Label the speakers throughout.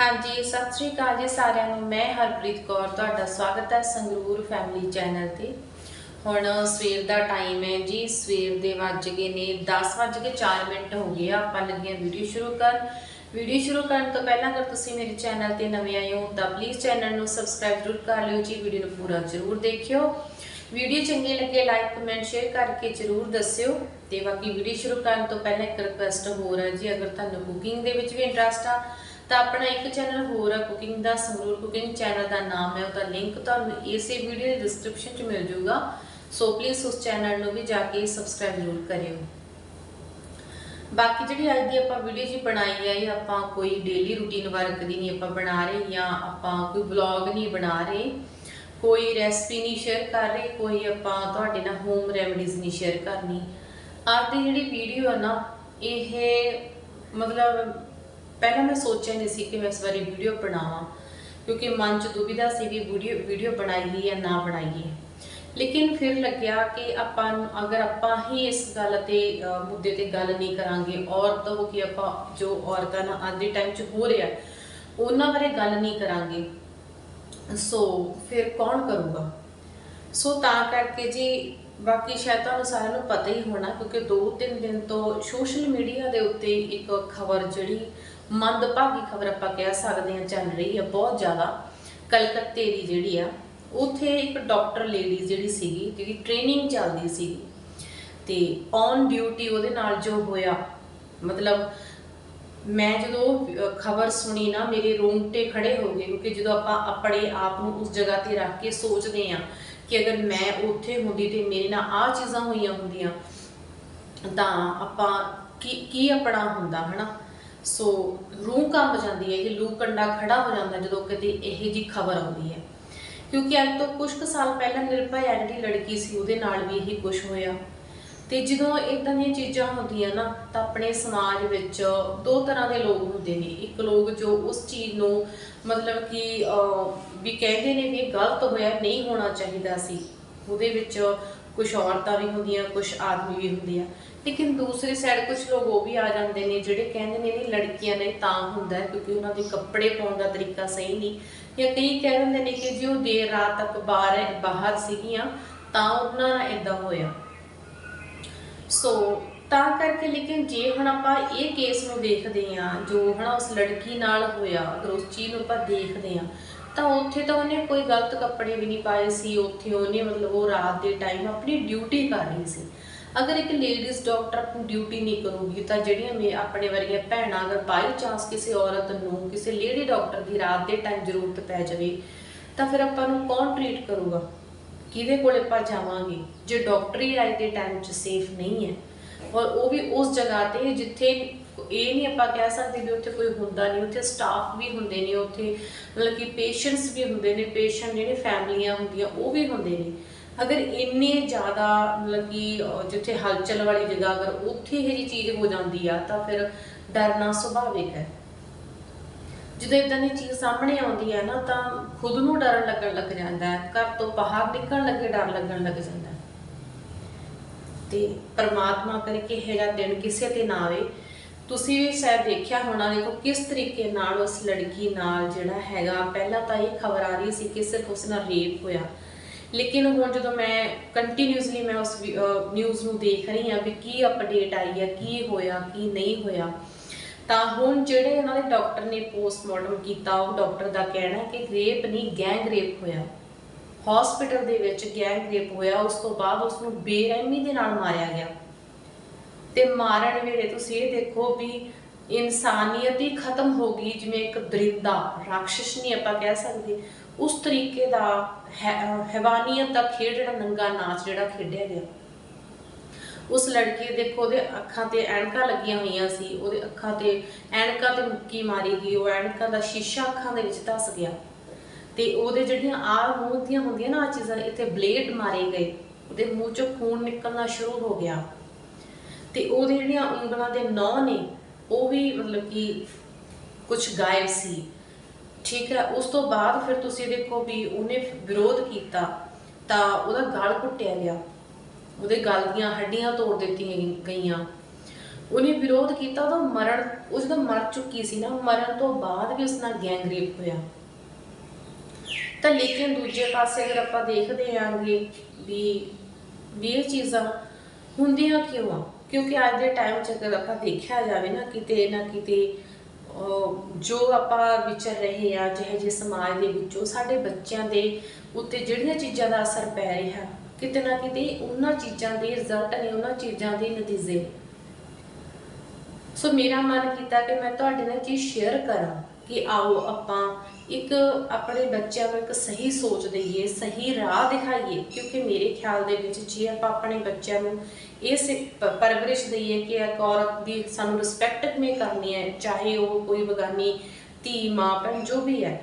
Speaker 1: ਹਾਂਜੀ, ਸਤਿ ਸ੍ਰੀ ਅਕਾਲ ਜੀ ਸਾਰਿਆਂ ਨੂੰ। ਮੈਂ ਹਰਪ੍ਰੀਤ ਕੌਰ, ਤੁਹਾਡਾ ਸਵਾਗਤ ਹੈ ਸੰਗਰੂਰ ਫੈਮਿਲੀ ਚੈਨਲ ਤੇ। ਹੁਣ ਸਵੇਰ ਦਾ ਟਾਈਮ ਹੈ ਜੀ, ਸਵੇਰ ਦੇ ਵੱਜ ਗਏ ਨੇ 10 ਵੱਜ ਕੇ 4 ਮਿੰਟ ਹੋ ਗਏ ਆ, ਆਪਾਂ ਲੱਗੀਆਂ ਵੀਡੀਓ ਸ਼ੁਰੂ ਕਰਨ। ਵੀਡੀਓ ਸ਼ੁਰੂ ਕਰਨ ਤੋਂ ਪਹਿਲਾਂ ਅਗਰ ਤੁਸੀਂ ਮੇਰੇ ਚੈਨਲ ਤੇ ਨਵੇਂ ਆਏ ਹੋ, ਤਾਂ ਪਲੀਜ਼ ਚੈਨਲ ਨੂੰ ਸਬਸਕ੍ਰਾਈਬ ਜ਼ਰੂਰ ਕਰ ਲਿਓ ਜੀ ਵੀਡੀਓ ਨੂੰ ਪੂਰਾ ਜ਼ਰੂਰ ਦੇਖਿਓ। ਵੀਡੀਓ ਚੰਗੀ ਲੱਗੇ ਲਾਈਕ ਕਮੈਂਟ ਸ਼ੇਅਰ ਕਰਕੇ ਜ਼ਰੂਰ ਦੱਸਿਓ। ਤੇ ਬਾਕੀ ਵੀਡੀਓ ਸ਼ੁਰੂ ਕਰਨ ਤੋਂ ਪਹਿਲਾਂ ਇੱਕ ਰਿਕੁਐਸਟ ਹੋਰ ਹੈ ਜੀ, ਅਗਰ ਤੁਹਾਨੂੰ ਕੁਕਿੰਗ ਦੇ ਵਿੱਚ ਵੀ ਇੰਟਰਸਟ ਆ ਤਾਂ ਆਪਣਾ ਇੱਕ ਚੈਨਲ ਹੋਰ ਹੈ ਕੁਕਿੰਗ ਦਾ ਸੰਗਰੂਰ ਕੁਕਿੰਗ ਚੈਨਲ ਦਾ ਨਾਮ ਹੈ, ਉਹਦਾ ਲਿੰਕ ਤੁਹਾਨੂੰ ਇਸੇ ਵੀਡੀਓ ਦੇ ਡਿਸਕ੍ਰਿਪਸ਼ਨ 'ਚ ਮਿਲ ਜਾਊਗਾ। ਸੋ ਪਲੀਜ਼ ਉਸ ਚੈਨਲ ਨੂੰ ਵੀ ਜਾ ਕੇ ਸਬਸਕ੍ਰਾਈਬ ਜ਼ਰੂਰ ਕਰਿਓ। ਬਾਕੀ ਜਿਹੜੀ ਅੱਜ ਦੀ ਆਪਾਂ ਵੀਡੀਓ ਜੀ ਬਣਾਈ ਹੈ ਇਹ ਆਪਾਂ ਕੋਈ ਡੇਲੀ ਰੂਟੀਨ ਵਰਕ ਦੀ ਨਹੀਂ ਆਪਾਂ ਬਣਾ ਰਹੇ, ਜਾਂ ਆਪਾਂ ਕੋਈ ਵਲੌਗ ਨਹੀਂ ਬਣਾ ਰਹੇ, ਕੋਈ ਰੈਸਪੀ ਨਹੀਂ ਸ਼ੇਅਰ ਕਰ ਰਹੇ, ਕੋਈ ਆਪਾਂ ਤੁਹਾਡੇ ਨਾਲ ਹੋਮ ਰੈਮਡੀਜ਼ ਨਹੀਂ ਸ਼ੇਅਰ ਕਰਨੀ। ਅੱਜ ਜਿਹੜੀ ਵੀਡੀਓ ਆ ਨਾ, ਇਹ ਮਤਲਬ ਪਹਿਲਾਂ ਮੈਂ ਸੋਚਿਆ ਨਹੀਂ ਸੀ ਕਿ ਮੈਂ ਇਸ ਵਾਰੀ ਵੀਡੀਓ ਬਣਾਵਾਂ, ਕਿਉਂਕਿ ਮਨ 'ਚ ਦੁਬਿਧਾ ਸੀ ਵੀ ਵੀਡੀਓ ਵੀਡੀਓ ਬਣਾਈਏ ਜਾਂ ਨਾ ਬਣਾਈਏ ਲੇਕਿਨ ਫਿਰ ਲੱਗਿਆ ਕਿ ਆਪਾਂ ਅਗਰ ਆਪਾਂ ਹੀ ਇਸ ਗੱਲ ਤੇ ਮੁੱਦੇ ਤੇ ਗੱਲ ਨਹੀਂ ਕਰਾਂਗੇ, ਔਰਤ ਹੋ ਕੇ ਆਪਾਂ ਜੋ ਔਰਤਾਂ ਨਾਲ ਅੱਜ ਦੇ ਟਾਈਮ 'ਚ ਹੋ ਰਿਹਾ, ਉਹਨਾਂ ਬਾਰੇ ਗੱਲ ਨਹੀਂ ਕਰਾਂਗੇ, ਸੋ ਫਿਰ ਕੌਣ ਕਰੂਗਾ? ਸੋ ਤਾਂ ਕਰਕੇ ਜੀ, ਬਾਕੀ ਸ਼ਾਇਦ ਤੁਹਾਨੂੰ ਸਾਰਿਆਂ ਨੂੰ ਪਤਾ ਹੀ ਹੋਣਾ, ਕਿਉਂਕਿ 2-3 ਦਿਨ ਤੋਂ ਸੋਸ਼ਲ ਮੀਡੀਆ ਦੇ ਉੱਤੇ ਇੱਕ ਖਬਰ ਜਿਹੜੀ ਮੰਦਭਾਗੀ ਖਬਰ ਆਪਾਂ ਕਹਿ ਸਕਦੇ ਹਾਂ ਚੱਲ ਰਹੀ ਹੈ, ਬਹੁਤ ਜ਼ਿਆਦਾ। ਕਲਕੱਤੇ ਦੀ ਜਿਹੜੀ ਆ, ਉੱਥੇ ਇੱਕ ਡਾਕਟਰ ਲੇਡੀ ਜਿਹੜੀ ਸੀਗੀ ਜਿਹਦੀ ਟ੍ਰੇਨਿੰਗ ਚੱਲਦੀ ਸੀਗੀ। ਤੇ ਔਨ ਡਿਊਟੀ ਉਹਦੇ ਨਾਲ ਜੋ ਹੋਇਆ, ਮਤਲਬ ਮੈਂ ਜਦੋਂ ਖਬਰ ਸੁਣੀ ਨਾ, ਮੇਰੇ ਰੋਂਗਟੇ ਖੜੇ ਹੋ ਗਏ, ਕਿਉਂਕਿ ਜਦੋਂ ਆਪਾਂ ਆਪਣੇ ਆਪ ਨੂੰ ਉਸ ਜਗ੍ਹਾ ਤੇ ਰੱਖ ਕੇ ਸੋਚਦੇ ਆ ਕਿ ਅਗਰ ਮੈਂ ਉੱਥੇ ਹੁੰਦੀ ਤੇ ਮੇਰੇ ਨਾਲ ਆਹ ਚੀਜ਼ਾਂ ਹੋਈਆਂ ਹੁੰਦੀਆਂ, ਤਾਂ ਆਪਾਂ ਕੀ ਕੀ ਆਪਣਾ ਹੁੰਦਾ, ਹਨਾ? ਸੋ ਰੂਹ ਕੰਬ ਜਾਂਦੀ ਹੈ ਜੇ ਲੂ ਕੰਡਾ ਖੜਾ ਹੋ ਜਾਂਦਾ ਜਦੋਂ ਕਿਤੇ ਇਹ ਜੀ ਖਬਰ ਆਉਂਦੀ ਹੈ। ਕਿਉਂਕਿ ਅੱਜ ਤੋਂ ਕੁਝ ਕੁ ਸਾਲ ਪਹਿਲਾਂ ਨਿਰਭਇਆ ਜਿਹੜੀ ਲੜਕੀ ਸੀ, ਉਹਦੇ ਨਾਲ ਵੀ ਇਹੀ ਕੁਝ ਹੋਇਆ। ਤੇ ਜਦੋਂ ਇਦਾਂ ਦੀਆਂ ਚੀਜ਼ਾਂ ਹੁੰਦੀਆਂ ਨਾ, ਤਾਂ ਆਪਣੇ ਸਮਾਜ ਵਿੱਚ ਦੋ ਤਰ੍ਹਾਂ ਦੇ ਲੋਕ ਹੁੰਦੇ ਨੇ। ਇੱਕ ਲੋਕ ਜੋ ਉਸ ਚੀਜ਼ ਨੂੰ ਮਤਲਬ ਕਿ ਵੀ ਕਹਿੰਦੇ ਨੇ ਵੀ ਗਲਤ ਹੋਇਆ, ਨਹੀਂ ਹੋਣਾ ਚਾਹੀਦਾ ਸੀ। ਉਹਦੇ ਵਿੱਚ ਕੁਝ ਔਰਤਾਂ ਵੀ ਹੁੰਦੀਆਂ ਕੁਝ ਆਦਮੀ ਵੀ ਹੁੰਦੇ ਆ। ਲੇਕਿਨ ਦੂਸਰੀ ਸਾਈਡ ਕੁਝ ਲੋਕ ਉਹ ਵੀ ਆ ਜਾਂਦੇ ਨੇ, ਜਿਹੜੇ ਕਹਿੰਦੇ ਨੇ ਵੀ ਲੜਕੀਆਂ ਨੇ ਤਾਂ ਹੁੰਦਾ ਕਿਉਂਕਿ ਉਹਨਾਂ ਦੇ ਕੱਪੜੇ ਪਾਉਣ ਦਾ ਤਰੀਕਾ ਸਹੀ ਨਹੀਂ। ਜਾਂ ਕਈ ਕਹਿ ਦਿੰਦੇ ਨੇ ਕਿ ਜੀ ਉਹ ਦੇਰ ਰਾਤ ਤੱਕ ਬਾਹਰ ਬਾਹਰ ਸੀਗੀਆਂ, ਤਾਂ ਉਹਨਾਂ ਨਾਲ ਇਦਾਂ ਹੋਇਆ। ਸੋ ਤਾਂ ਕਰਕੇ ਲੇਕਿਨ ਜੇ ਹੁਣ ਆਪਾਂ ਇਹ ਕੇਸ ਨੂੰ ਦੇਖਦੇ ਆ ਜੋ ਹਨਾ ਉਸ ਲੜਕੀ ਨਾਲ ਹੋਇਆ, ਅਗਰ ਉਸ ਚੀਜ਼ ਨੂੰ ਆਪਾਂ ਦੇਖਦੇ ਆ ਤਾਂ ਉੱਥੇ ਤਾਂ ਉਹਨੇ ਕੋਈ ਗਲਤ ਕੱਪੜੇ ਵੀ ਨਹੀਂ ਪਾਏ ਸੀ, ਉੱਥੇ ਉਹਨੇ ਮਤਲਬ ਉਹ ਰਾਤ ਦੇ ਟਾਈਮ ਆਪਣੀ ਡਿਊਟੀ ਕਰ ਰਹੀ ਸੀ। ਅਗਰ ਇੱਕ ਲੇਡੀਜ਼ ਡਾਕਟਰ ਆਪਣੀ ਡਿਊਟੀ ਨਹੀਂ ਕਰੂਗੀ ਤਾਂ ਜਿਹੜੀਆਂ ਮੇ ਆਪਣੇ ਵਰਗੀਆਂ ਭੈਣਾਂ ਅਗਰ ਬਾਈ ਚਾਂਸ ਕਿਸੇ ਔਰਤ ਨੂੰ, ਕਿਸੇ ਲੇਡੀ ਡਾਕਟਰ ਦੀ ਰਾਤ ਦੇ ਟਾਈਮ ਜ਼ਰੂਰਤ ਪੈ ਜਾਵੇ, ਤਾਂ ਫਿਰ ਆਪਾਂ ਨੂੰ ਕੌਣ ਟ੍ਰੀਟ ਕਰੂਗਾ? ਕਿਹਦੇ ਕੋਲ ਆਪਾਂ ਜਾਵਾਂਗੇ? ਜੇ ਡਾਕਟਰੀ ਰਾਜ ਦੇ ਟਾਈਮ 'ਚ ਸੇਫ ਨਹੀਂ ਹੈ ਔਰ ਉਹ ਵੀ ਉਸ ਜਗ੍ਹਾ ਤੇ ਜਿੱਥੇ ਇਹ ਨਹੀਂ ਆਪਾਂ ਕਹਿ ਸਕਦੇ ਵੀ ਉੱਥੇ ਕੋਈ ਹੁੰਦਾ ਨਹੀਂ, ਉੱਥੇ ਸਟਾਫ ਵੀ ਹੁੰਦੇ ਨੇ, ਉੱਥੇ ਮਤਲਬ ਕਿ ਪੇਸ਼ੈਂਟਸ ਵੀ ਹੁੰਦੇ ਨੇ ਪੇਸ਼ੈਂਟ ਜਿਹੜੇ ਫੈਮਲੀਆਂ ਹੁੰਦੀਆਂ ਉਹ ਵੀ ਹੁੰਦੇ ਨੇ। ਅਗਰ ਇੰਨੇ ਜ਼ਿਆਦਾ ਮਤਲਬ ਕਿ ਜਿੱਥੇ ਹਲਚਲ ਵਾਲੀ ਜਗ੍ਹਾ ਅਗਰ ਉੱਥੇ ਇਹ ਜੀ ਚੀਜ਼ ਹੋ ਜਾਂਦੀ ਆ, ਤਾਂ ਫਿਰ ਡਰਨਾ ਸੁਭਾਵਿਕ ਹੈ। ਜਦੋਂ ਇਦਾਂ ਦੀ ਚੀਜ਼ ਸਾਹਮਣੇ ਆਉਂਦੀ ਹੈ ਨਾ, ਤਾਂ ਖੁਦ ਨੂੰ ਡਰ ਲੱਗਣ ਲੱਗ ਜਾਂਦਾ ਹੈ, ਘਰ ਤੋਂ ਬਾਹਰ ਨਿਕਲਣ ਲੱਗੇ ਡਰ ਲੱਗਣ ਲੱਗ ਜਾਂਦਾ ਹੈ। ਤੇ ਪਰਮਾਤਮਾ ਕਰਕੇ ਹੈਗਾ ਦਿਨ ਕਿਸੇ ਤੇ ਨਾ ਆਵੇ। ਤੁਸੀਂ ਵੀ ਸ਼ਾਇਦ ਦੇਖਿਆ ਹੋਣਾ, ਦੇਖੋ ਕਿਸ ਤਰੀਕੇ ਨਾਲ ਉਸ ਲੜਕੀ ਨਾਲ ਜਿਹੜਾ ਹੈਗਾ, ਪਹਿਲਾਂ ਤਾਂ ਇਹ ਖਬਰ ਆ ਰਹੀ ਸੀ ਕਿ ਸਿਰਫ ਉਸ ਨਾਲ ਰੇਪ ਹੋਇਆ। ਲੇਕਿਨ ਹੁਣ ਜਦੋਂ ਮੈਂ ਕੰਟੀਨਿਊਸਲੀ ਮੈਂ ਉਸ ਨਿਊਜ਼ ਨੂੰ ਦੇਖ ਰਹੀ ਹਾਂ ਵੀ ਕੀ ਅਪਡੇਟ ਆਈ ਹੈ, ਕੀ ਹੋਇਆ, ਕੀ ਨਹੀਂ ਹੋਇਆ, ਤਾਂ ਹੁਣ ਜਿਹੜੇ ਇਹਨਾਂ ਦੇ ਡਾਕਟਰ ਨੇ ਪੋਸਟਮਾਰਟਮ ਕੀਤਾ, ਉਹ ਡਾਕਟਰ ਦਾ ਕਹਿਣਾ ਕਿ ਰੇਪ ਨਹੀਂ ਗੈਂਗ ਰੇਪ ਹੋਇਆ। ਹਸਪੀਟਲ ਦੇ ਵਿੱਚ ਗੈਂਗ ਰੇਪ ਹੋਇਆ, ਉਸ ਤੋਂ ਬਾਅਦ ਉਸ ਨੂੰ ਬੇਰਹਿਮੀ ਦੇ ਨਾਲ ਮਾਰਿਆ ਗਿਆ। ਤੇ ਮਾਰਨ ਵੇਲੇ ਤੁਸੀਂ ਇਹ ਦੇਖੋ ਵੀ ਇਨਸਾਨੀਅਤ ਹੀ ਖਤਮ ਹੋ ਗਈ, ਜਿਵੇਂ ਇੱਕ ਦਰਿੰਦਾ ਰਾਖਸ਼ ਨਹੀਂ ਆਪਾਂ ਕਹਿ ਸਕਦੇ। ਉਸ ਤਰੀਕੇ ਦਾ ਹੈਵਾਨੀਅਤ ਦਾ ਖੇਡ, ਜਿਹੜਾ ਨੰਗਾ ਨਾਚ ਜਿਹੜਾ ਖੇਡਿਆ ਗਿਆ। ਉਸ ਲੜਕੀ ਦੇਖੋ, ਉਹਦੇ ਅੱਖਾਂ ਤੇ ਐਨਕਾਂ ਲੱਗੀਆਂ ਹੋਈਆਂ ਸੀ, ਉਹਦੇ ਅੱਖਾਂ ਤੇ ਐਨਕਾਂ ਤੇ ਮੁੱਕੀ ਮਾਰੀ ਗਈ, ਉਹ ਐਨਕਾਂ ਦਾ ਸ਼ੀਸ਼ਾ ਅੱਖਾਂ ਦੇ ਵਿੱਚ ਧਸ ਗਿਆ। ਤੇ ਉਹਦੇ ਜਿਹੜੀਆਂ ਆ ਮੂੰਹ ਦੀਆਂ ਹੁੰਦੀਆਂ ਨਾ ਆ ਚੀਜ਼ਾਂ, ਇੱਥੇ ਬਲੇਡ ਮਾਰੇ ਗਏ। ਉਹਦੇ ਮੂੰਹ ਚੋਂ ਖੂਨ ਨਿਕਲਣਾ ਸ਼ੁਰੂ ਹੋ ਗਿਆ। ਤੇ ਉਹਦੇ ਜਿਹੜੀਆਂ ਉਂਗਲਾਂ ਦੇ ਨੌ ਨੇ, ਉਹ ਵੀ ਮਤਲਬ ਕਿ ਕੁਝ ਗਾਇਬ ਸੀ। ਠੀਕ ਹੈ, ਉਸ ਤੋਂ ਬਾਅਦ ਫਿਰ ਤੁਸੀਂ ਦੇਖੋ ਵੀ ਉਹਨੇ ਵਿਰੋਧ ਕੀਤਾ, ਤਾਂ ਉਹਦਾ ਗਲ ਘੁੱਟਿਆ ਗਿਆ। ਉਹਦੇ ਗਲ ਦੀਆਂ ਹੱਡੀਆਂ ਤੋੜ ਦਿੱਤੀਆਂ ਗਈਆਂ। ਉਹਨੇ ਵਿਰੋਧ ਕੀਤਾ, ਉਹਦਾ ਮਰਨ ਉਹ ਜਦੋਂ ਮਰ ਚੁੱਕੀ ਸੀ ਨਾ, ਮਰਨ ਤੋਂ ਬਾਅਦ ਵੀ ਉਸ ਨਾਲ ਗੈਂਗ ਰੇਪ ਹੋਇਆ। ਤਾਂ ਲੇਕਿਨ ਦੂਜੇ ਪਾਸੇ ਅਗਰ ਆਪਾਂ ਦੇਖਦੇ ਆਂਗੇ ਵੀ ਵੀ ਇਹ ਚੀਜ਼ਾਂ ਹੁੰਦੀਆਂ ਕਿਉਂ ਆ? ਕਿਉਂਕਿ ਅੱਜ ਦੇ ਟਾਈਮ 'ਚ ਅਗਰ ਆਪਾਂ ਦੇਖਿਆ ਜਾਵੇ ਨਾ ਕਿਤੇ ਨਾ ਕਿਤੇ ਜੋ ਆਪਾਂ ਵਿਚਰ ਰਹੇ ਆ, ਜਿਹੇ ਜਿਹੇ ਸਮਾਜ ਦੇ ਵਿੱਚੋਂ ਸਾਡੇ ਬੱਚਿਆਂ ਦੇ ਉੱਤੇ ਜਿਹੜੀਆਂ ਚੀਜ਼ਾਂ ਦਾ ਅਸਰ ਪੈ ਰਿਹਾ, ਕਿਤੇ ਨਾ ਕਿਤੇ ਉਹਨਾਂ ਚੀਜ਼ਾਂ ਦੇ ਰਿਜ਼ਲਟ ਨੇ, ਉਹਨਾਂ ਚੀਜ਼ਾਂ ਦੇ ਨਤੀਜੇ। ਸੋ ਮੇਰਾ ਮਨ ਕੀਤਾ ਕਿ ਮੈਂ ਤੁਹਾਡੇ ਨਾਲ ਚੀਜ਼ ਸ਼ੇਅਰ ਕਰਾਂ ਕਿ ਆਓ ਆਪਾਂ ਇੱਕ ਆਪਣੇ ਬੱਚਿਆਂ ਨੂੰ ਇੱਕ ਸਹੀ ਸੋਚ ਦਈਏ, ਸਹੀ ਰਾਹ ਦਿਖਾਈਏ। ਕਿਉਂਕਿ ਮੇਰੇ ਖਿਆਲ ਦੇ ਵਿੱਚ ਜੇ ਆਪਾਂ ਆਪਣੇ ਬੱਚਿਆਂ ਨੂੰ ਇਹ ਪਰਵਰਿਸ਼ ਦਈਏ ਕਿ ਇੱਕ ਔਰਤ ਦੀ ਸਾਨੂੰ ਰਿਸਪੈਕਟ ਕਿਵੇਂ ਕਰਨੀ ਹੈ, ਚਾਹੇ ਉਹ ਕੋਈ ਬਗਾਨੀ ਧੀ, ਮਾਂ, ਭੈਣ ਜੋ ਵੀ ਹੈ,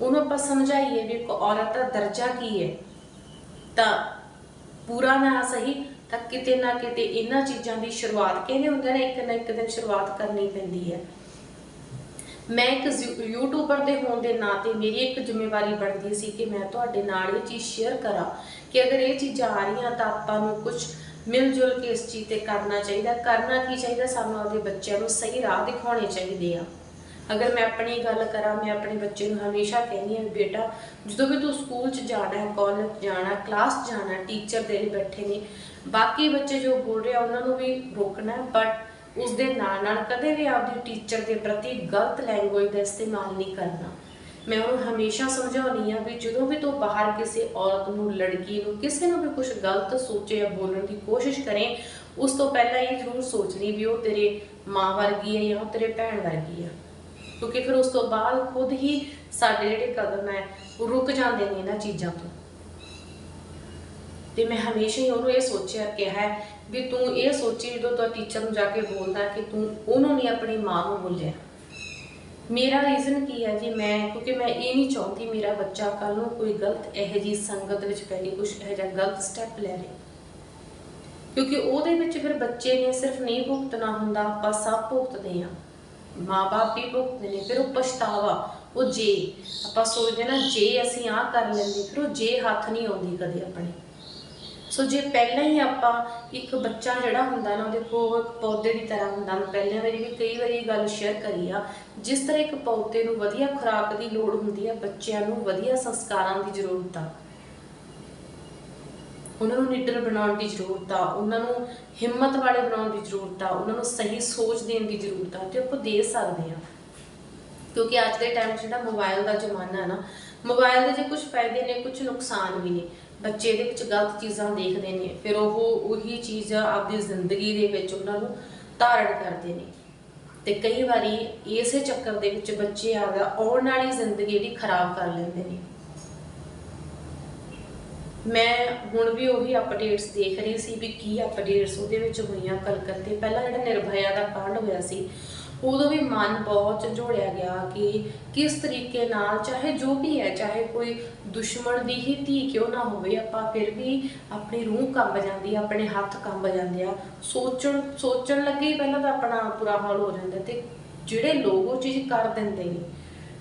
Speaker 1: ਉਹਨੂੰ ਆਪਾਂ ਸਮਝਾਈਏ ਵੀ ਇੱਕ ਔਰਤ ਦਾ ਦਰਜਾ ਕੀ ਹੈ। ਤਾਂ ਪੂਰਾ ਨਾ ਸਹੀ ਤਾਂ ਕਿਤੇ ਨਾ ਕਿਤੇ ਇਹਨਾਂ ਚੀਜ਼ਾਂ ਦੀ ਸ਼ੁਰੂਆਤ ਕਹਿੰਦੇ ਹੁੰਦੇ ਨੇ? ਇੱਕ ਨਾ ਇੱਕ ਦਿਨ ਸ਼ੁਰੂਆਤ ਕਰਨੀ ਪੈਂਦੀ ਹੈ। ਮੈਂ ਇੱਕ ਯੂਟਿਊਬਰ ਦੇ ਹੋਣ ਦੇ ਨਾਤੇ ਮੇਰੀ ਇੱਕ ਜ਼ਿੰਮੇਵਾਰੀ ਬਣਦੀ ਸੀ ਕਿ ਮੈਂ ਤੁਹਾਡੇ ਨਾਲ ਇਹ ਚੀਜ਼ ਸ਼ੇਅਰ ਕਰਾਂ ਕਿ ਅਗਰ ਇਹ ਚੀਜ਼ਾਂ ਆ ਰਹੀਆਂ ਤਾਂ ਆਪਾਂ ਨੂੰ ਕੁਝ ਮਿਲ ਜੁਲ ਕੇ ਇਸ ਚੀਜ਼ ਤੇ ਕਰਨਾ ਚਾਹੀਦਾ। ਕਰਨਾ ਕੀ ਚਾਹੀਦਾ? ਸਾਨੂੰ ਆਪਣੇ ਬੱਚਿਆਂ ਨੂੰ ਸਹੀ ਰਾਹ ਦਿਖਾਉਣੇ ਚਾਹੀਦੇ ਆ। ਅਗਰ ਮੈਂ ਆਪਣੀ ਗੱਲ ਕਰਾਂ, ਮੈਂ ਆਪਣੇ ਬੱਚੇ ਨੂੰ ਹਮੇਸ਼ਾ ਕਹਿੰਦੀ ਹਾਂ ਬੇਟਾ, ਜਦੋਂ ਵੀ ਤੂੰ ਸਕੂਲ 'ਚ ਜਾਣਾ ਹੈ, ਕਾਲਜ ਜਾਣਾ, ਕਲਾਸ ਜਾਣਾ, ਟੀਚਰ ਤੇਰੇ ਬੈਠੇ ਨੇ ਬਾਕੀ ਬੱਚੇ ਜੋ ਬੋਲ ਰਹੇ ਆ, ਉਹਨਾਂ ਨੂੰ ਵੀ ਰੋਕਣਾ ਬਟ ਉਸ ਦੇ ਨਾਲ ਨਾਲ ਕਦੇ ਵੀ ਆਪਦੀ ਟੀਚਰ ਦੇ ਪ੍ਰਤੀ ਗਲਤ ਲੈਂਗੁਏਜ ਦਾ ਇਸਤੇਮਾਲ ਨਹੀਂ ਕਰਨਾ। ਮੈਂ ਉਹਨੂੰ ਹਮੇਸ਼ਾ ਸਮਝਾਉਣੀ ਆ ਵੀ ਜਦੋਂ ਵੀ ਤੂੰ ਬਾਹਰ ਕਿਸੇ ਔਰਤ ਨੂੰ, ਲੜਕੀ ਨੂੰ, ਕਿਸੇ ਨੂੰ ਵੀ ਕੁਝ ਗਲਤ ਸੋਚੇ ਜਾਂ ਬੋਲਣ ਦੀ ਕੋਸ਼ਿਸ਼ ਕਰੇ, ਉਸ ਤੋਂ ਪਹਿਲਾਂ ਇਹ ਜ਼ਰੂਰ ਸੋਚ ਲਈ ਵੀ ਉਹ ਤੇਰੇ ਮਾਂ ਵਰਗੀ ਹੈ ਜਾਂ ਉਹ ਤੇਰੇ ਭੈਣ ਵਰਗੀ ਹੈ। ਕਿਉਂਕਿ ਫਿਰ ਉਸ ਤੋਂ ਬਾਅਦ ਖੁਦ ਹੀ ਸਾਡੇ ਜਿਹੜੇ ਕਦਮ ਹੈ, ਉਹ ਰੁਕ ਜਾਂਦੇ ਨੇ ਇਹਨਾਂ ਚੀਜ਼ਾਂ ਤੋਂ। ਤੇ ਮੈਂ ਹਮੇਸ਼ਾ ਹੀ ਉਹਨੂੰ ਇਹ ਸੋਚਿਆ, ਕਿਹਾ ਵੀ ਤੂੰ ਇਹ ਸੋਚੀ ਜਦੋਂ ਤੂੰ ਟੀਚਰ ਨੂੰ ਜਾ ਕੇ ਬੋਲਦਾ ਕਿ ਤੂੰ ਉਹਨੂੰ ਨਹੀਂ ਆਪਣੀ ਮਾਂ ਨੂੰ ਬੋਲਿਆ। ਮੇਰਾ ਰੀਜ਼ਨ ਕੀ ਹੈ ਜੀ? ਮੈਂ, ਕਿਉਂਕਿ ਮੈਂ ਇਹ ਨਹੀਂ ਚਾਹੁੰਦੀ ਮੇਰਾ ਬੱਚਾ ਕੱਲ ਨੂੰ ਕੋਈ ਗਲਤ ਇਹੋ ਜਿਹੀ ਸੰਗਤ ਵਿੱਚ ਪੈ ਕੇ ਕੁਝ ਇਹੋ ਜਿਹਾ ਗਲਤ ਸਟੈਪ ਲੈ ਲੇ। ਕਿਉਂਕਿ ਉਹਦੇ ਵਿੱਚ ਫਿਰ ਬੱਚੇ ਨੇ ਸਿਰਫ ਨਹੀਂ ਭੁਗਤਣਾ ਹੁੰਦਾ, ਆਪਾਂ ਸਭ ਭੁਗਤਦੇ ਆ ਮਾਪੇ ਵੀ ਭੁਗਤਦੇ ਨੇ, ਫਿਰ ਉਹ ਪਛਤਾਵਾ। ਉਹ ਜੇ, ਆਪਾਂ ਸੋਚਦੇ ਨਾ, ਜੇ ਅਸੀਂ ਆਹ ਕਰ ਲੈਂਦੇ, ਫਿਰ ਉਹ ਜੇ ਹੱਥ ਨਹੀਂ ਆਉਂਦੀ ਕਦੇ ਆਪਣੇ। ਸੋ ਜੇ ਪਹਿਲਾਂ ਹੀ ਆਪਾਂ ਇੱਕ ਬੱਚਾ ਜਿਹੜਾ ਹੁੰਦਾ ਨਾ, ਉਹਦੇ ਕੋਲ ਪੌਦੇ ਦੀ ਤਰ੍ਹਾਂ ਹੁੰਦਾ, ਮੈਂ ਪਹਿਲਾਂ ਵਾਰੀ ਵੀ ਕਈ ਵਾਰੀ ਗੱਲ ਸ਼ੇਅਰ ਕਰੀ ਆ, ਜਿਸ ਤਰ੍ਹਾਂ ਇੱਕ ਪੌਦੇ ਨੂੰ ਵਧੀਆ ਖੁਰਾਕ ਦੀ ਲੋੜ ਹੁੰਦੀ ਆ, ਬੱਚਿਆਂ ਨੂੰ ਵਧੀਆ ਸੰਸਕਾਰਾਂ ਦੀ ਜ਼ਰੂਰਤ ਆ। ਉਹਨਾਂ ਨੂੰ ਨਿਡਰ ਬਣਾਉਣ ਦੀ ਜ਼ਰੂਰਤ ਆ, ਉਹਨਾਂ ਨੂੰ ਹਿੰਮਤ ਵਾਲੇ ਬਣਾਉਣ ਦੀ ਜ਼ਰੂਰਤ ਆ, ਉਹਨਾਂ ਨੂੰ ਸਹੀ ਸੋਚ ਦੇਣ ਦੀ ਜ਼ਰੂਰਤ ਆ, ਤੇ ਆਪਾਂ ਦੇ ਸਕਦੇ ਆ। ਕਿਉਂਕਿ ਅੱਜ ਦੇ ਟਾਈਮ 'ਚ ਜਿਹੜਾ ਮੋਬਾਈਲ ਦਾ ਜ਼ਮਾਨਾ ਹੈ ਨਾ ਮੋਬਾਈਲ ਦੇ ਜੇ ਕੁਝ ਫਾਇਦੇ ਨੇ ਕੁਝ ਨੁਕਸਾਨ ਵੀ ਨੇ, ਬੱਚੇ ਇਹਦੇ ਵਿੱਚ ਗਲਤ ਚੀਜ਼ਾਂ ਦੇਖਦੇ ਨੇ, ਫਿਰ ਉਹ ਉਹੀ ਚੀਜ਼ ਆਪਦੀ ਜ਼ਿੰਦਗੀ ਦੇ ਵਿੱਚ ਉਹਨਾਂ ਨੂੰ ਧਾਰਨ ਕਰਦੇ ਨੇ। ਤੇ ਕਈ ਵਾਰੀ ਇਸੇ ਚੱਕਰ ਦੇ ਵਿੱਚ ਬੱਚੇ ਆਪਦਾ ਆਉਣ ਵਾਲੀ ਜ਼ਿੰਦਗੀ ਜਿਹੜੀ ਖਰਾਬ ਕਰ ਲੈਂਦੇ ਨੇ। ਮੈਂ ਹੁਣ ਵੀ ਉਹੀ ਅਪਡੇਟਸ ਦੇਖ ਰਹੀ ਸੀ ਵੀ ਕੀ ਅਪਡੇਟਸ ਉਹਦੇ ਵਿੱਚ ਹੋਈਆਂ ਕਲਕੱਤੇ। ਪਹਿਲਾਂ ਜਿਹੜਾ ਨਿਰਭਇਆ ਦਾ ਕਾਂਡ ਹੋਇਆ ਸੀ, ਉਦੋਂ ਵੀ ਮਨ ਬਹੁਤ ਝੰਜੋੜਿਆ ਗਿਆ ਕਿ ਕਿਸ ਤਰੀਕੇ ਨਾਲ, ਚਾਹੇ ਜੋ ਵੀ ਹੈ, ਚਾਹੇ ਕੋਈ ਦੁਸ਼ਮਣ ਦੀ ਹੀ ਧੀ ਕਿਉਂ ਨਾ ਹੋਵੇ, ਆਪਾਂ ਫਿਰ ਵੀ ਆਪਣੀ ਰੂਹ ਕੰਬ ਜਾਂਦੀ ਆ, ਆਪਣੇ ਹੱਥ ਕੰਬ ਜਾਂਦੇ ਆ। ਸੋਚਣ ਸੋਚਣ ਲੱਗੇ ਹੀ ਪਹਿਲਾਂ ਤਾਂ ਆਪਣਾ ਬੁਰਾ ਹਾਲ ਹੋ ਜਾਂਦਾ ਤੇ ਜਿਹੜੇ ਲੋਕ ਉਹ ਚੀਜ਼ ਕਰ ਦਿੰਦੇ ਨੇ,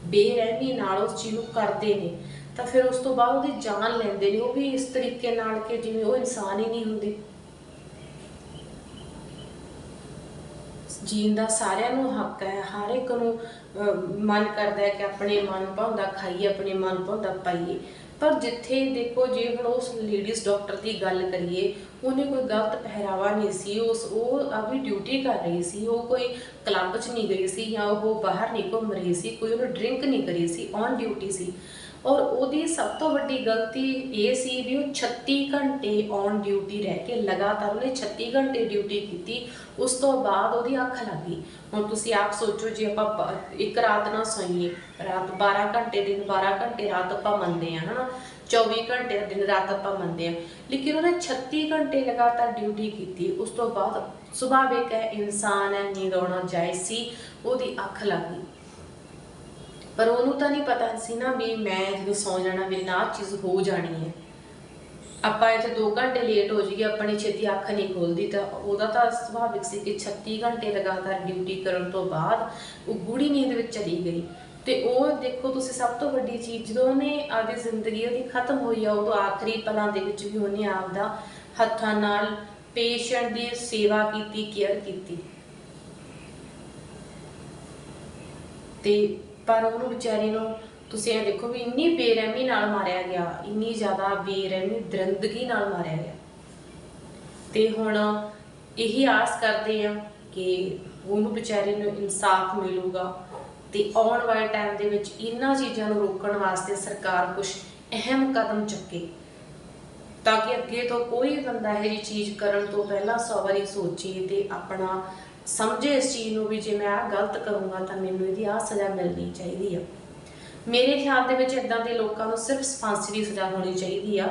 Speaker 1: ਬੇਰਹਿਮੀ ਨਾਲ ਉਸ ਚੀਜ਼ ਨੂੰ ਕਰਦੇ ਨੇ। ਤਾਂ ਫਿਰ ਉਸ ਤੋਂ ਬਾਅਦ ਉਹਦੀ ਜਾਨ ਲੈਂਦੇ ਨੇ, ਉਹ ਵੀ ਇਸ ਤਰੀਕੇ ਨਾਲ ਕਿ ਜਿਵੇਂ ਉਹ ਇਨਸਾਨ ਹੀ ਨਹੀਂ ਹੁੰਦੇ। ਜੀਣ ਦਾ ਸਾਰਿਆਂ ਨੂੰ ਹੱਕ ਹੈ, ਹਰ ਇੱਕ ਨੂੰ ਮਨ ਕਰਦਾ ਹੈ ਕਿ ਆਪਣੇ ਮਨ ਭਾਉਂਦਾ ਖਾਈਏ, ਆਪਣੇ ਮਨ ਭਾਉਂਦਾ ਪਾਈਏ। ਪਰ ਜਿੱਥੇ ਦੇਖੋ, ਜੇ ਹੁਣ ਉਸ ਲੇਡੀਜ਼ ਡਾਕਟਰ ਦੀ ਗੱਲ ਕਰੀਏ, ਉਹਨੇ ਕੋਈ ਗਲਤ ਪਹਿਰਾਵਾ ਨਹੀਂ ਸੀ, ਉਸ, ਉਹ ਆਪਣੀ ਡਿਊਟੀ ਕਰ ਰਹੀ ਸੀ, ਉਹ ਕੋਈ ਕਲੱਬ 'ਚ ਨਹੀਂ ਗਈ ਸੀ ਜਾਂ ਉਹ ਬਾਹਰ ਨਹੀਂ ਘੁੰਮ ਰਹੀ ਸੀ, ਕੋਈ ਉਹਨੇ ਡਰਿੰਕ ਨਹੀਂ ਕਰੀ ਸੀ ਔਨ ਡਿਊਟੀ ਸੀ। ਔਰ ਉਹਦੀ ਸਭ ਤੋਂ ਵੱਡੀ ਗਲਤੀ ਇਹ ਸੀ ਵੀ ਉਹ 36 ਘੰਟੇ ਔਨ ਡਿਊਟੀ ਰਹਿ ਕੇ ਲਗਾਤਾਰ ਉਹਨੇ 36 ਘੰਟੇ ਡਿਊਟੀ ਕੀਤੀ, ਉਸ ਤੋਂ ਬਾਅਦ ਉਹਦੀ ਅੱਖ ਲੱਗ ਗਈ। ਹੁਣ ਤੁਸੀਂ ਆਪ ਸੋਚੋ ਜੇ ਆਪਾਂ ਇੱਕ ਰਾਤ ਨਾ ਸੋਈਏ, ਰਾਤ 12 ਘੰਟੇ ਦਿਨ 12 ਘੰਟੇ ਰਾਤ ਆਪਾਂ ਮੰਨਦੇ ਆ ਹਨਾ? 24 ਘੰਟੇ ਦਿਨ ਰਾਤ ਆਪਾਂ ਮੰਨਦੇ ਆ ਲੇਕਿਨ ਉਹਨੇ 36 ਘੰਟੇ ਲਗਾਤਾਰ ਡਿਊਟੀ ਕੀਤੀ, ਉਸ ਤੋਂ ਬਾਅਦ ਸੁਭਾਵਿਕ ਹੈ ਇਨਸਾਨ ਹੈ, ਨੀਂਦ ਆਉਣਾ ਜਾਇਜ਼ ਸੀ, ਉਹਦੀ ਅੱਖ ਲੱਗ ਗਈ। ਪਰ ਉਹਨੂੰ ਤਾਂ ਨਹੀਂ ਪਤਾ ਸੀ ਨਾ ਵੀ ਮੈਂ ਜਦੋਂ ਸੌ ਜਾਣਾ, ਮੇਰੇ ਨਾਲ ਚੀਜ਼ ਹੋ ਜਾਣੀ ਹੈ। ਆਪਾਂ ਇੱਥੇ 2 ਘੰਟੇ ਲੇਟ ਹੋ ਜਾਈਏ, ਆਪਣੀ ਛੇਤੀ ਅੱਖ ਨਹੀਂ ਖੋਲਦੀ ਤਾਂ ਉਹਦਾ ਤਾਂ ਸੁਭਾਵਿਕ ਸੀ ਕਿ 36 ਘੰਟੇ ਲਗਾਤਾਰ ਡਿਊਟੀ ਕਰਨ ਤੋਂ ਬਾਅਦ ਉਹ ਗੂੜੀ ਨੀਂਦ ਵਿੱਚ ਚਲੀ ਗਈ। ਤੇ ਉਹ ਦੇਖੋ ਤੁਸੀਂ ਸਭ ਤੋਂ ਵੱਡੀ ਚੀਜ਼, ਜਦੋਂ ਉਹਨੇ ਆਪਦੀ ਜ਼ਿੰਦਗੀ ਉਹਦੀ ਖਤਮ ਹੋਈ ਆ, ਉਦੋਂ ਆਖਰੀ ਪਲਾਂ ਦੇ ਵਿੱਚ ਵੀ ਉਹਨੇ ਆਪਦਾ ਹੱਥਾਂ ਨਾਲ ਪੇਸ਼ੈਂਟ ਦੀ ਸੇਵਾ ਕੀਤੀ ਕੇਅਰ ਕੀਤੀ। ਤੇ ਪਰ ਉਹਨੂੰ ਵਿਚਾਰੀ ਨੂੰ ਤੁਸੀਂ ਇਹ ਦੇਖੋ ਵੀ ਇੰਨੀ ਬੇਰਹਿਮੀ ਨਾਲ ਮਾਰਿਆ ਗਿਆ, ਇੰਨੀ ਜ਼ਿਆਦਾ ਬੇਰਹਿਮੀ, ਦਰੰਦਗੀ ਨਾਲ ਮਾਰਿਆ ਗਿਆ। ਤੇ ਹੁਣ ਇਹੀ ਆਸ ਕਰਦੇ ਆ ਕਿ ਉਹਨੂੰ ਵਿਚਾਰੇ ਨੂੰ ਇਨਸਾਫ ਮਿਲੂਗਾ ਤੇ ਆਉਣ ਵਾਲੇ ਟਾਈਮ ਦੇ ਵਿੱਚ ਇਹਨਾਂ ਚੀਜ਼ਾਂ ਨੂੰ ਰੋਕਣ ਵਾਸਤੇ ਸਰਕਾਰ ਕੁਝ ਅਹਿਮ ਕਦਮ ਚੁੱਕੇ, ਤਾਂ ਕਿ ਅੱਗੇ ਤੋਂ ਕੋਈ ਬੰਦਾ ਇਹ ਜਿਹੀ ਚੀਜ਼ ਕਰਨ ਤੋਂ ਪਹਿਲਾਂ ਸੌ ਵਾਰੀ ਸੋਚੇ ਤੇ ਆਪਣਾ ਸਮਝੇ ਇਸ ਚੀਜ਼ ਨੂੰ ਵੀ ਜੇ ਮੈਂ ਆਹ ਗਲਤ ਕਰੂੰਗਾ ਤਾਂ ਮੈਨੂੰ ਇਹਦੀ ਆਹ ਸਜ਼ਾ ਮਿਲਣੀ ਚਾਹੀਦੀ ਆ। ਮੇਰੇ ਖਿਆਲ ਦੇ ਵਿੱਚ ਇਦਾਂ ਦੇ ਲੋਕਾਂ ਨੂੰ ਸਿਰਫ ਫਾਂਸੀ ਦੀ ਸਜ਼ਾ ਹੋਣੀ ਚਾਹੀਦੀ ਆ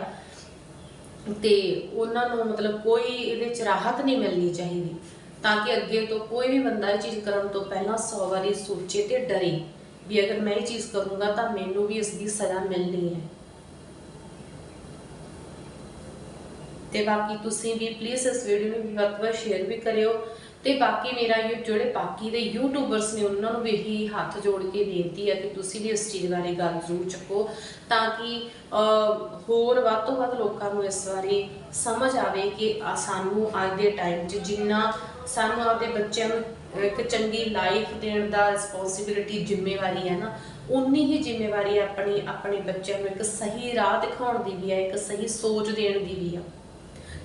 Speaker 1: ਤੇ ਉਹਨਾਂ ਨੂੰ ਮਤਲਬ ਕੋਈ ਇਹਦੇ ਚ ਰਾਹਤ ਨਹੀਂ ਮਿਲਣੀ ਚਾਹੀਦੀ ਤਾਂ ਕਿ ਅੱਗੇ ਤੋਂ ਕੋਈ ਵੀ ਬੰਦਾ ਇਹ ਚੀਜ਼ ਕਰਨ ਤੋਂ ਪਹਿਲਾਂ 100 ਵਾਰੀ ਸੋਚੇ ਤੇ ਡਰੇ ਵੀ ਅਗਰ ਮੈਂ ਇਹ ਚੀਜ਼ ਕਰੂੰਗਾ ਤਾਂ ਮੈਨੂੰ ਵੀ ਇਸ ਦੀ ਸਜ਼ਾ ਮਿਲਣੀ ਹੈ। ਤੇ ਬਾਕੀ ਤੁਸੀਂ ਵੀ ਪਲੀਜ਼ ਇਸ ਵੀਡੀਓ ਨੂੰ ਵੱਧ ਤੋਂ ਵੱਧ ਸ਼ੇਅਰ ਵੀ ਕਰਿਓ। ਤੇ ਬਾਕੀ ਮੇਰਾ ਇਹ ਜਿਹੜੇ ਬਾਕੀ ਦੇ ਯੂਟਿਊਬਰਸ ਨੇ, ਉਹਨਾਂ ਨੂੰ ਵੀ ਇਹੀ ਹੱਥ ਜੋੜ ਕੇ ਬੇਨਤੀ ਹੈ ਕਿ ਤੁਸੀਂ ਵੀ ਇਸ ਚੀਜ਼ ਬਾਰੇ ਗੱਲ ਜ਼ਰੂਰ ਚੱਕੋ ਤਾਂ ਕਿ ਹੋਰ ਵੱਧ ਤੋਂ ਵੱਧ ਲੋਕਾਂ ਨੂੰ ਇਸ ਬਾਰੇ ਸਮਝ ਆਵੇ ਕਿ ਸਾਨੂੰ ਅੱਜ ਦੇ ਟਾਈਮ 'ਚ ਜਿੰਨਾ ਸਾਨੂੰ ਆਪਦੇ ਬੱਚਿਆਂ ਨੂੰ ਇੱਕ ਚੰਗੀ ਲਾਈਫ ਦੇਣ ਦਾ ਰਿਸਪੌਂਸਿਬਿਲਿਟੀ ਜ਼ਿੰਮੇਵਾਰੀ ਹੈ ਨਾ ਉਨੀ ਹੀ ਜ਼ਿੰਮੇਵਾਰੀ ਆਪਣੀ ਆਪਣੇ ਬੱਚਿਆਂ ਨੂੰ ਇੱਕ ਸਹੀ ਰਾਹ ਦਿਖਾਉਣ ਦੀ ਵੀ ਹੈ, ਇੱਕ ਸਹੀ ਸੋਚ ਦੇਣ ਦੀ ਵੀ ਆ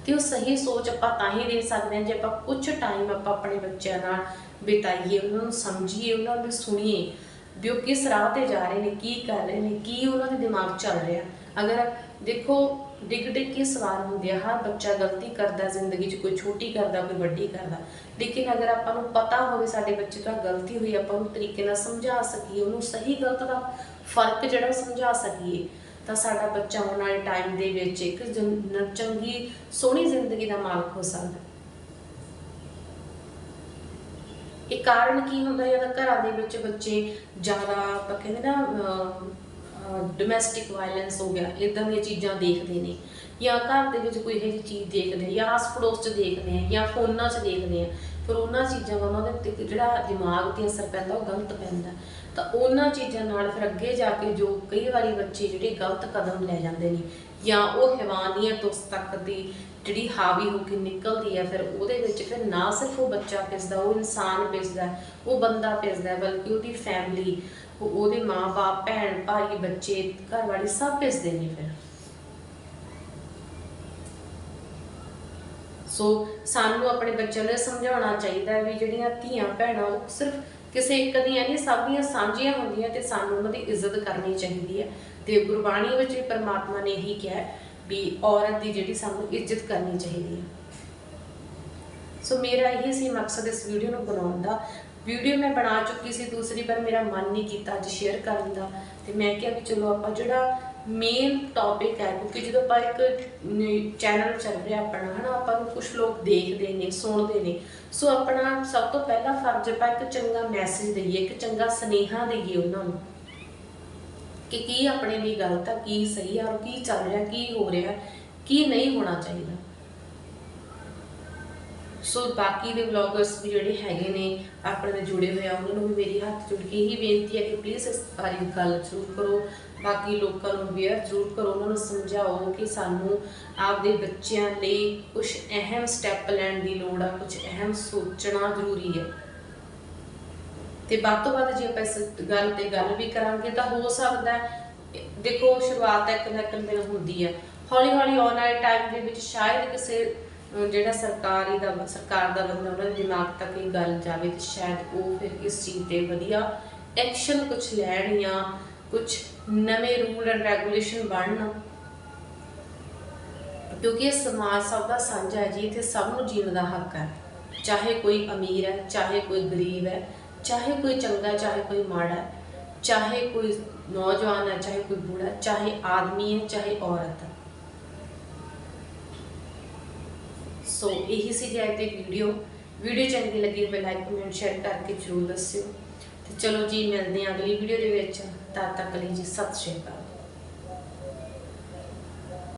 Speaker 1: ਤੇ ਉਹ ਸਹੀ ਸੋਚ ਆਪਾਂ ਤਾਂ ਹੀ ਦੇ ਸਕਦੇ ਹਾਂ ਜੇ ਆਪਾਂ ਕੁਝ ਟਾਈਮ ਆਪਾਂ ਆਪਣੇ ਬੱਚਿਆਂ ਨਾਲ ਬਿਤਾਈਏ, ਉਹਨਾਂ ਨੂੰ ਸਮਝੀਏ, ਉਹਨਾਂ ਨੂੰ ਸੁਣੀਏ ਵੀ ਉਹ ਕਿਸ ਰਾਹ ਤੇ ਜਾ ਰਹੇ ਨੇ, ਕੀ ਕਰ ਰਹੇ ਨੇ, ਕੀ ਉਹਨਾਂ ਦੇ ਦਿਮਾਗ ਚੱਲ ਰਿਹਾ। ਅਗਰ ਦੇਖੋ ਡਿੱਗ ਡਿੱਗ ਕੇ ਸਵਾਲ ਹੁੰਦੇ ਆ, ਹਰ ਬੱਚਾ ਗਲਤੀ ਕਰਦਾ, ਜ਼ਿੰਦਗੀ 'ਚ ਕੋਈ ਛੋਟੀ ਕਰਦਾ, ਕੋਈ ਵੱਡੀ ਕਰਦਾ। ਲੇਕਿਨ ਅਗਰ ਆਪਾਂ ਨੂੰ ਪਤਾ ਹੋਵੇ ਸਾਡੇ ਬੱਚੇ ਤੋਂ ਗਲਤੀ ਹੋਈ, ਆਪਾਂ ਉਹਨੂੰ ਤਰੀਕੇ ਨਾਲ ਸਮਝਾ ਸਕੀਏ, ਉਹਨੂੰ ਸਹੀ ਗਲਤ ਦਾ ਫ਼ਰਕ ਜਿਹੜਾ ਸਮਝਾ ਸਕੀਏ ਤਾਂ ਸਾਡਾ ਬੱਚਾ ਆਉਣ ਵਾਲੇ ਟਾਈਮ ਦੇ ਵਿੱਚ ਇੱਕ ਜਨ- ਚੰਗੀ, ਸੋਹਣੀ ਜ਼ਿੰਦਗੀ ਦਾ ਮਾਲਕ ਹੋ ਸਕਦਾ ਇਹ ਕਾਰਨ ਕੀ ਹੁੰਦਾ ਹੈ? ਜਦੋਂ ਘਰਾਂ ਦੇ ਵਿੱਚ ਬੱਚੇ ਜ਼ਿਆਦਾ, ਆਪਾਂ ਕਹਿੰਦੇ ਨਾ ਡੋਮੈਸਟਿਕ ਵਾਇਲੈਂਸ ਹੋ ਗਿਆ ਇਦਾਂ ਦੀਆਂ ਚੀਜ਼ਾਂ ਦੇਖਦੇ ਨੇ। ਜਾਂ ਘਰ ਦੇ ਵਿੱਚ ਕੋਈ ਇਹੋ ਜਿਹੀ ਚੀਜ਼ ਦੇਖਦੇ ਆ ਜਾਂ ਆਸ ਪੜੋਸ 'ਚ ਦੇਖਦੇ ਆ ਜਾਂ ਫੋਨਾਂ 'ਚ ਦੇਖਦੇ ਆ ਫਿਰ ਉਹਨਾਂ ਚੀਜ਼ਾਂ ਦਾ ਉਹਨਾਂ ਦੇ ਉੱਤੇ ਜਿਹੜਾ ਦਿਮਾਗ ਤੇ ਅਸਰ ਪੈਂਦਾ, ਉਹ ਗਲਤ ਪੈਂਦਾ। ਤਾਂ ਉਹਨਾਂ ਚੀਜ਼ਾਂ ਨਾਲ ਫਿਰ ਅੱਗੇ ਜਾ ਕੇ ਜੋ ਕਈ ਵਾਰੀ ਬੱਚੇ ਜਿਹੜੇ ਗਲਤ ਕਦਮ ਲੈ ਜਾਂਦੇ ਨੇ ਜਾਂ ਉਹ ਹੈਵਾਨੀਅਤ ਉਸ ਤੱਕ ਦੀ ਜਿਹੜੀ ਹਾਵੀ ਹੋ ਕੇ ਨਿਕਲਦੀ ਹੈ, ਫਿਰ ਉਹਦੇ ਵਿੱਚ ਫਿਰ ਨਾ ਸਿਰਫ ਉਹ ਬੱਚਾ ਪਿਸਦਾ, ਉਹ ਇਨਸਾਨ ਪਿਸਦਾ, ਉਹ ਬੰਦਾ ਪਿਸਦਾ, ਬਲਕਿ ਉਹਦੀ ਫੈਮਿਲੀ ਉਹਦੇ ਮਾਂ-ਬਾਪ, ਭੈਣ, ਭਾਈ, ਬੱਚੇ ਘਰ ਵਾਲੇ ਸਭ ਪਿਸਦੇ ਨੇ ਫਿਰ। ਸੋ ਸਾਨੂੰ ਆਪਣੇ ਬੱਚਿਆਂ ਨੂੰ ਇਹ ਸਮਝਾਉਣਾ ਚਾਹੀਦਾ ਹੈ ਵੀ ਜਿਹੜੀਆਂ ਧੀਆਂ ਭੈਣਾਂ ਉਹ ਸਿਰਫ ਕਿਸੇ ਇੱਕ ਦੀਆਂ ਨਹੀਂ, ਸਭ ਦੀਆਂ ਸਾਂਝੀਆਂ ਹੁੰਦੀਆਂ ਤੇ ਸਾਨੂੰ ਉਹਨਾਂ ਦੀ ਇੱਜ਼ਤ ਕਰਨੀ ਚਾਹੀਦੀ ਹੈ। ਤੇ ਗੁਰਬਾਣੀ ਵਿੱਚ ਵੀ ਪਰਮਾਤਮਾ ਨੇ ਇਹੀ ਕਿਹਾ ਵੀ ਔਰਤ ਦੀ ਜਿਹੜੀ ਸਾਨੂੰ ਇੱਜ਼ਤ ਕਰਨੀ ਚਾਹੀਦੀ ਹੈ। ਸੋ ਮੇਰਾ ਇਹ ਸੀ ਮਕਸਦ ਇਸ ਵੀਡੀਓ ਨੂੰ ਬਣਾਉਣ ਦਾ। ਵੀਡੀਓ ਮੈਂ ਬਣਾ ਚੁੱਕੀ ਸੀ ਦੂਸਰੀ, ਪਰ ਮੇਰਾ ਮਨ ਨਹੀਂ ਕੀਤਾ ਅੱਜ ਸ਼ੇਅਰ ਕਰਨ ਦਾ। ਤੇ ਮੈਂ ਕਿਹਾ ਵੀ ਚਲੋ ਆਪਾਂ ਜਿਹੜਾ ਮੇਨ ਟੌਪਿਕ ਹੈ, ਕਿਉਂਕਿ ਜਦੋਂ ਆਪਾਂ ਇੱਕ ਚੈਨਲ ਚੱਲ ਰਿਹਾ ਆਪਣਾ, ਹਨਾ, ਆਪਾਂ ਨੂੰ ਕੁਝ ਲੋਕ ਦੇਖਦੇ ਨੇ, ਸੁਣਦੇ ਨੇ, ਸੋ ਆਪਣਾ ਸਭ ਤੋਂ ਪਹਿਲਾ ਫਰਜ਼ ਆਪਾਂ ਇੱਕ ਚੰਗਾ ਮੈਸੇਜ ਦਈਏ, ਇੱਕ ਚੰਗਾ ਸੁਨੇਹਾ ਦਈਏ ਉਹਨਾਂ ਨੂੰ ਕਿ ਕੀ ਆਪਣੇ ਲਈ ਗਲਤ ਆ, ਕੀ ਸਹੀ ਆ, ਔਰ ਕੀ ਚੱਲ ਰਿਹਾ, ਕੀ ਹੋ ਰਿਹਾ, ਕੀ ਨਹੀਂ ਹੋਣਾ ਚਾਹੀਦਾ। ਸੋ ਬਾਕੀ ਦੇ ਵਲੌਗਰਸ ਵੀ ਜਿਹੜੇ ਹੈਗੇ ਨੇ, ਆਪਣੇ ਨਾਲ ਜੁੜੇ ਹੋਏ ਆ, ਉਹਨਾਂ ਨੂੰ ਵੀ ਮੇਰੀ ਹੱਥ ਜੋੜ ਕੇ ਇਹੀ ਬੇਨਤੀ ਹੈ ਕਿ ਪਲੀਜ਼ ਇਸ ਬਾਰੇ ਗੱਲ ਜ਼ਰੂਰ ਕਰੋ। ਬਾਕੀ ਲੋਕਾਂ ਨੂੰ ਅਵੇਅਰ ਜ਼ਰੂਰ ਕਰੋ, ਉਹਨਾਂ ਨੂੰ ਸਮਝਾਓ ਕਿ ਸਾਨੂੰ ਆਪਦੇ ਬੱਚਿਆਂ ਲਈ ਕੁਝ ਅਹਿਮ ਸਟੈਪ ਲੈਣ ਦੀ ਲੋੜ ਆ ਕੁਝ ਅਹਿਮ ਸੋਚਣਾ ਜ਼ਰੂਰੀ ਹੈ। ਤੇ ਵੱਧ ਤੋਂ ਵੱਧ ਜੇ ਆਪਾਂ ਇਸ ਗੱਲ ਤੇ ਗੱਲ ਵੀ ਕਰਾਂਗੇ ਤਾਂ ਹੋ ਸਕਦਾ ਹੈ, ਦੇਖੋ, ਸ਼ੁਰੂਆਤ ਤਾਂ ਇੱਕ ਨਾ ਇੱਕ ਦਿਨ ਹੁੰਦੀ ਹੈ ਹੌਲੀ ਹੌਲੀ ਆਉਣ ਵਾਲੇ ਟਾਈਮ ਦੇ ਵਿੱਚ ਸ਼ਾਇਦ ਕਿਸੇ ਅਹ ਜਿਹੜਾ ਸਰਕਾਰੀ ਦਾ ਸਰਕਾਰ ਦਾ ਬੰਦਾ ਉਹਨਾਂ ਦੇ ਦਿਮਾਗ ਤੱਕ ਇਹ ਗੱਲ ਜਾਵੇ ਤੇ ਸ਼ਾਇਦ ਉਹ ਫਿਰ ਇਸ ਚੀਜ਼ ਤੇ ਵਧੀਆ ਐਕਸ਼ਨ ਕੁਝ ਲੈਣ ਜਾਂ ਕੁਝ ਨਵੇਂ ਰੂਲ ਐਂਡ ਰੈਗੂਲੇਸ਼ਨ ਬਣਨ। ਕਿਉਂਕਿ ਇਹ ਸਮਾਜ ਸਭ ਦਾ ਸਾਂਝਾ ਹੈ ਜੀ ਇੱਥੇ ਸਭ ਨੂੰ ਜੀਣ ਦਾ ਹੱਕ ਹੈ। ਚਾਹੇ ਕੋਈ ਅਮੀਰ ਹੈ ਚਾਹੇ ਕੋਈ ਗਰੀਬ ਹੈ ਚਾਹੇ ਕੋਈ ਚੰਗਾ ਚਾਹੇ ਕੋਈ ਮਾੜਾ ਹੈ ਚਾਹੇ ਕੋਈ ਨੌਜਵਾਨ ਹੈ ਚਾਹੇ ਕੋਈ ਬੁੜਾ ਹੈ, ਚਾਹੇ ਆਦਮੀ ਹੈ ਚਾਹੇ ਔਰਤ ਹੈ। ਸੋ ਇਹੀ ਸੀ ਜੇ ਅੱਜ ਵੀਡੀਓ ਵੀਡੀਓ ਚੰਗੀ ਲੱਗੀ ਤਾਂ ਲਾਈਕ ਕਮੈਂਟ ਸ਼ੇਅਰ ਕਰਕੇ ਜਰੂਰ ਦੱਸਿਓ। ਤੇ ਚਲੋ ਜੀ, ਮਿਲਦੇ ਹਾਂ ਅਗਲੀ ਵੀਡੀਓ ਦੇ ਵਿੱਚ। ਤਦ ਤੱਕ ਲਈ ਜੀ, ਸਤਿ ਸ਼੍ਰੀ ਅਕਾਲ।